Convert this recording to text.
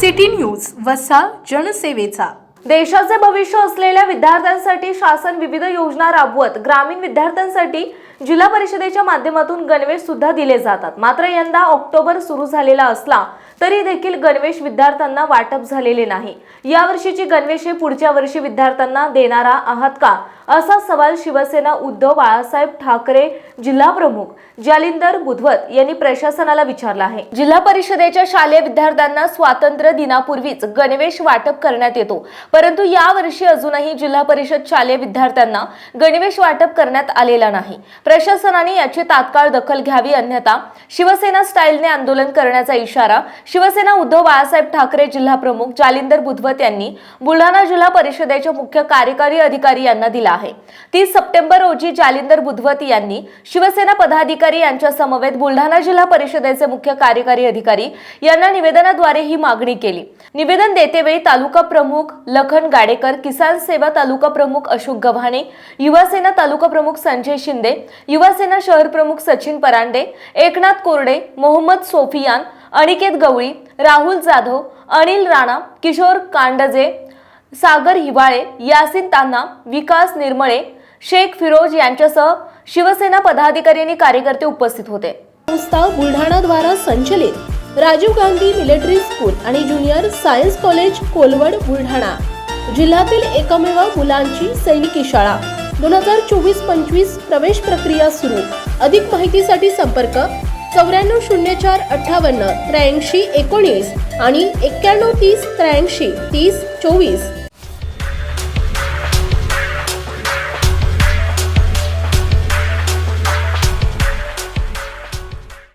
City news वसा जनसेवेचा. देशाचे भविष्य असलेल्या विद्यार्थ्यांसाठी शासन विविध योजना राबवत ग्रामीण विद्यार्थ्यांसाठी जिल्हा परिषदेच्या माध्यमातून गणवेश सुद्धा दिले जातात. मात्र यंदा ऑक्टोबर सुरू झालेला असला तरी देखील गणवेश विद्यार्थ्यांना वाटप झालेले नाही. यावर्षीची गणवेश हे पुढच्या वर्षी विद्यार्थ्यांना देणारा आहात का? असा सवाल शिवसेना उद्धव बाळासाहेब ठाकरे जिल्हा प्रमुख जालिंदर बुधवत यांनी प्रशासनाला विचारला आहे. जिल्हा परिषदेच्या शालेय विद्यार्थ्यांना स्वातंत्र्य दिनापूर्वीच गणवेश वाटप करण्यात येतो. परंतु यावर्षी अजूनही जिल्हा परिषद शालेय विद्यार्थ्यांना गणवेश वाटप करण्यात आलेला नाही. प्रशासनाने याची तात्काळ दखल घ्यावी अन्यथा शिवसेना स्टाईलने आंदोलन करण्याचा इशारा शिवसेना उद्धव बाळासाहेब ठाकरे जिल्हा प्रमुख जालिंदर बुधवत यांनी बुलढाणा जिल्हा परिषदेच्या मुख्य कार्यकारी अधिकारी यांना दिला आहे. तीस सप्टेंबर रोजी जालिंदर बुधवत यांनी शिवसेना पदाधिकारी यांच्या समवेत बुलढाणा जिल्हा परिषदेचे मुख्य कार्यकारी अधिकारी यांना निवेदनाद्वारे ही मागणी केली. निवेदन देतेवेळी तालुका प्रमुख लखन गाडेकर किसान सेवा तालुका प्रमुख अशोक गव्हाणे युवासेना तालुका प्रमुख संजय शिंदे युवासेना शहर प्रमुख सचिन परांडे एकनाथ कोरडे मोहम्मद सोफियान अनिकेत गवळी राहुल जाधव अनिल राणा किशोर कांडजे सागर हिवाळे यासिन तान्हा विकास निर्मळे शेख फिरोज यांच्यासह शिवसेना पदाधिकारी आणि कार्यकर्ते उपस्थित होते. संस्था बुलढाणाद्वारा संचलित राजीव गांधी मिलिटरी स्कूल आणि junior science college Kolwad Buldhana. जिल्ह्यातील एकमेव मुलांची सैनिकी शाळा. दोन हजार चोवीस पंचवीस प्रवेश प्रक्रिया सुरू. अधिक माहितीसाठी संपर्क चौऱ्याण्णव शून्य चार अठ्ठावन्न त्र्याऐंशी एकोणीस आणि एक्क्याण्णव तीस त्र्याऐंशी तीस चोवीस.